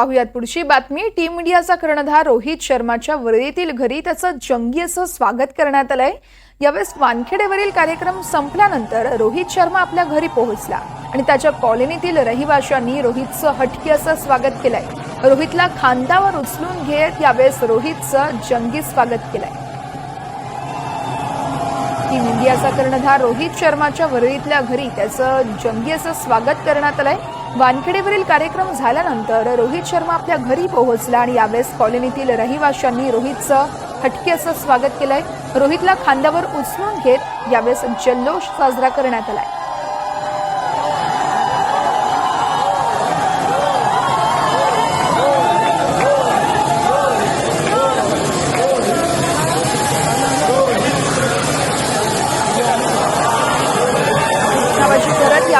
पाहुयात. पुढची बातमी टीम इंडियाचा कर्णधार रोहित शर्माच्या वरळीतील घरी त्याचं जंगी असं स्वागत करण्यात आलंय. यावेळेस वानखेडेवरील कार्यक्रम संपल्यानंतर रोहित शर्मा आपल्या घरी पोहोचला आणि त्याच्या कॉलनीतील रहिवाशांनी रोहितचं हटके असं स्वागत केलंय. रोहितला खांद्यावर उचलून घेत यावेळेस रोहितचं जंगी स्वागत केलंय. टीम इंडियाचा कर्णधार रोहित शर्माच्या वर्दीतल्या घरी त्याचं जंगी असं स्वागत करण्यात आलंय. वानखेडेवरील कार्यक्रम झाल्यानंतर रोहित शर्मा आपल्या घरी पोहोचला आणि यावेळेस कॉलनीतील रहिवाशांनी रोहितचं हटके असं स्वागत केलंय. रोहितला खांद्यावर उचलून घेत यावेळेस जल्लोष साजरा करण्यात आलाय.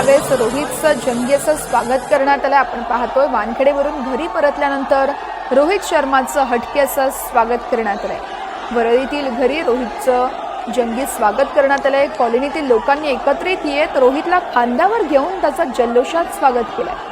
यावेळेस रोहितचं जंगी असं स्वागत करण्यात आलं आपण पाहतोय वानखेडेवरून घरी परतल्यानंतर रोहित शर्माचं हटके असं स्वागत करण्यात आलंय. वरळीतील घरी रोहितचं जंगी स्वागत करण्यात आलंय. कॉलनीतील लोकांनी एकत्रित येत रोहितला खांद्यावर घेऊन त्याचा जल्लोषात स्वागत केलंय.